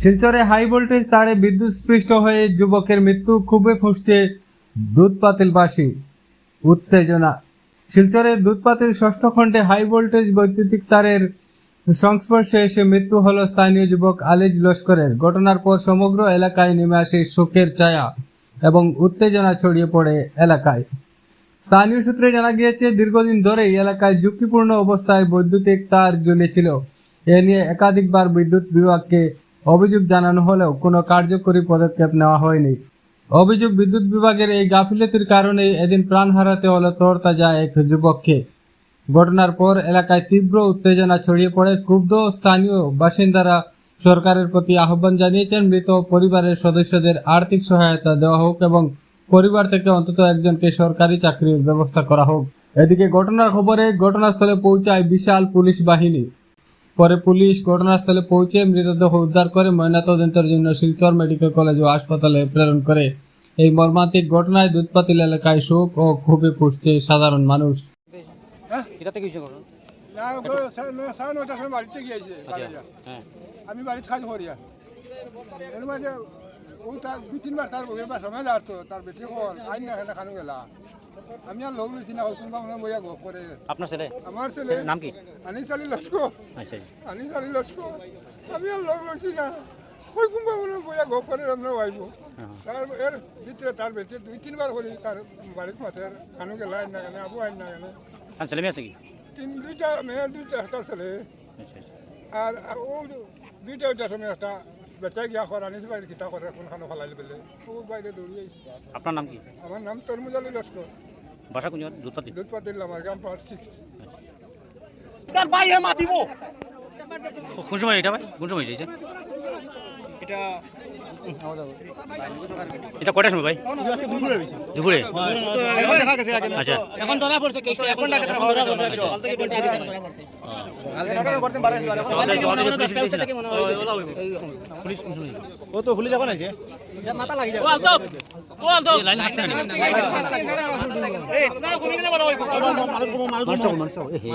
শিলচরে high voltage তারে বিদ্যুৎস্পৃষ্ট হয়ে যুবকের মৃত্যু খুবই ফুসছে দুধ পাতিলবাসী উত্তেজনা। শিলচরের দুধপাতিল ষষ্ঠ খণ্ডে হাই ভোল্টেজ বৈদ্যুতিক তারের সংস্পর্শে এসে মৃত্যু হলো স্থানীয় যুবক আলিজ লস্করের। ঘটনার পর সমগ্র এলাকায় নেমে আসে শোকের ছায়া এবং উত্তেজনা ছড়িয়ে পড়ে এলাকায়। স্থানীয় সূত্রে জানা গিয়েছে, দীর্ঘদিন ধরেই এলাকায় ঝুঁকিপূর্ণ অবস্থায় বৈদ্যুতিক তার ঝুলেছিল এ নিয়ে একাধিকবার বিদ্যুৎ বিভাগকে অভিযোগ জানানো হলেও কোনো কার্যকরী পদক্ষেপ নেওয়া হয়নি। অভিযোগ বিদ্যুৎ বিভাগের এই গাফিলতির কারণে এদিন প্রাণ হারাতে হলো তরতাজা এক যুবককে। ঘটনার পর এলাকায় তীব্র উত্তেজনা ছড়িয়ে পড়ে ক্ষুব্ধ স্থানীয় বাসিন্দারা সরকারের প্রতি আহ্বান জানিয়েছেন, মৃত পরিবারের সদস্যদের আর্থিক সহায়তা দেওয়া হোক এবং পরিবার থেকে অন্তত একজনকে সরকারি চাকরির ব্যবস্থা করা হোক। এদিকে ঘটনার খবরে ঘটনাস্থলে পৌঁছায় বিশাল পুলিশ বাহিনী। পরে পুলিশ ঘটনাস্থলে পৌঁছে মৃতদেহ উদ্ধার করে ময়নাতদন্তের জন্য শিলচর মেডিকেল কলেজ ও হাসপাতালে প্রেরণ করে। এই মর্মান্তিক ঘটনায় দুধপাতিল এলাকায় শোক ও ক্ষোভে পুষছে সাধারণ মানুষ। গিয়েছে কাজে। হ্যাঁ। আমি বাড়িতে কাজ করি ও তার দুই তিনবার তার বউয়ের বাসা সময় তার বেটি কল আইন না এখানে খানো গেলা। আমি আর লোক লইছি না কোনবা মনে বইয়া গপ করে। আপনার ছেলে? আমার ছেলে। নাম কি? আনি চালি লস্কো। আচ্ছা আনি চালি লস্কো। আমি আর লোক লইছি না। ওই কোনবা মনে বইয়া গপ করে আমরা হ্যাঁ। তার এর ভিতরে তার বেটি দুই তিনবার করি তার বাড়িতে মাথে খানো গেলা আইন না কেন আবু আইন না আর ছেলে মেয়ে আছে কি? তিন দুইটা মেয়ে দুইটা একটা ছেলে। আচ্ছা আচ্ছা। আর আর ও দুইটা ওইটা সময় একটা বেচা গিয়া খর আনিস বাইরে কিতা করে খানো ফেলাইলে বেলে ও বাইরে দৌড়ি আইছে আপনার নাম কি? আমার নাম তরমুজ আলী লস্কর বাসা কোন জায়গা দুধপাতি দুধ পাতিল আমার গ্রাম পার্ট সিক্স কোন সময় এটা ভাই কোন সময় হয়েছে এটা কটার সময় ভাই? দুপুরে? আচ্ছা। এখন ধরা পড়ছে কেসটা এখন ডাকে ধরা ও তো খুলে যাব। না যে লাইন আসছে না। মারছো মারছো এ হে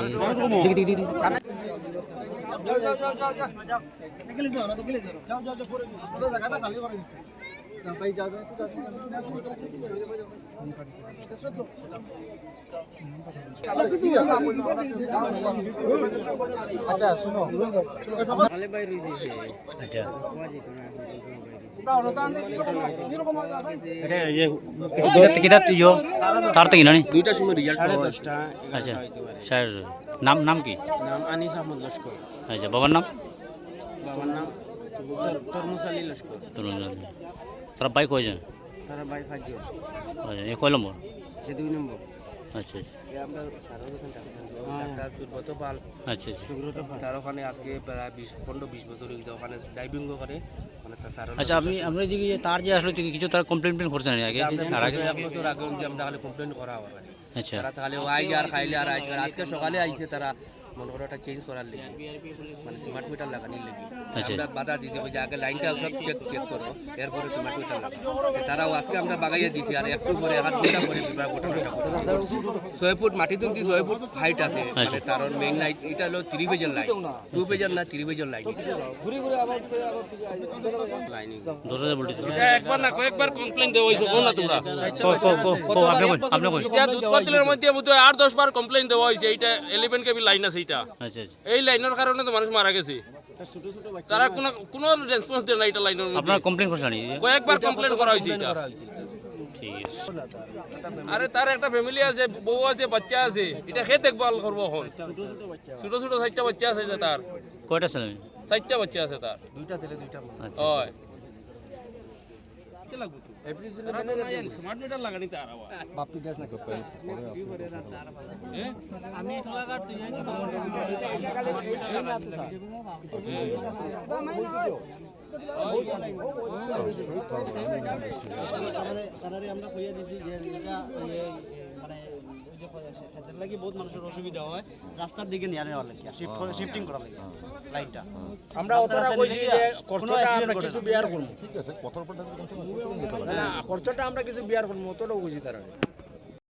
দেখি দেখি দেখি আচ্ছা এটা ইয়ে এটা কিটা তার থেকে নানি দুইটার সময় রেজাল্ট আচ্ছা স্যার নাম নাম কি? নাম আনিস আহমদ লস্কর। আচ্ছা বাবার নাম? বাবার নাম তর- তরমুজ আলী লস্কর। তারা বাইক হয়ে যায় তারা বাই ভাগ্য আচ্ছা এ কয় নম্বর? সে দুই নম্বর। আচ্ছা আচ্ছা। পাল। আচ্ছা আচ্ছা। তার ওখানে আজকে প্রায় বিশ পনেরো বিশ বছর হয়ে ওখানে ডাইভিংও করে তার আচ্ছা আপনি আমরা যে যে তার যে আসলে কিছু তার কমপ্লেন প্লেন করছেন আগে আর আগে? এক বছর আগে আমরা খালি কমপ্লেন করা হবে আচ্ছা। তারা তাহলে আইগে আর খাইলে আর আজকে আজকে সকালে আইছে তারা। মনে করো একটা চেঞ্জ করার লেগে। মানে স্মার্ট মিটার লাগানির লেগে। আচ্ছা। আমরা বাধা দিছি ওই যে আগে লাইনটা সব চেক চেক করো এরপরে স্মার্ট মিটার লাগাও। তারাও আজকে আমরা বাগাইয়া দিছি আর একটু পরে হাত ঘণ্টা পরে বিবাহ ঘটনাটা ঘটছে। ছয় ফুট মাটি ছয় ফুট হাইট আছে। মানে তার মেইন লাইট এটা হলো থ্রি পেজের লাইট টু পেজের না থ্রি পেজের লাইট বলতে একবার না কয়েকবার কমপ্লেন দেওয়া হয়েছে কোন না তোমরা। আপনি কই আপনি কই এটা দুধ পাতিলের মধ্যে আট দশ বার কমপ্লেন দেওয়া হয়েছে এইটা ইলেভেন কেবি লাইন আছে এইটা। আচ্ছা আচ্ছা। এই লাইনের কারণে তো মানুষ মারা গেছে। তারা কোনো কোনো রেসপন্স দেয় না এটা লাইনের আপনার কমপ্লেন করছেন নাকি? কয়েকবার কমপ্লেন করা হয়েছে এটা। ঠিক আছে। আরে তার একটা ফ্যামিলি আছে বউ আছে বাচ্চা আছে। এটা খেয়ে দেখভাল করব এখন ছোট ছোট চারটা বাচ্চা আছে যে তার কয়টা ছেলে? চারটা বাচ্চা আছে তার দুইটা ছেলে দুইটা আচ্ছা। হয় স্মার্ট মিটার লাগানি তার আবার তারারে আমরা কইয়া দিছি যে মানে ওই যে ক্ষেতের লাগি বহুত মানুষের অসুবিধা হয়। রাস্তার দিকে নিয়ে নেওয়ার লাগে শিফট করে শিফটিং করার লাগে লাইনটা। আমরা রাস্তা কইছি যে খরচটা আমরা কিছু। বিয়ার করব। ঠিক আছে খরচটা আমরা কিছু বিয়ার করব অতটাও বুঝি তারা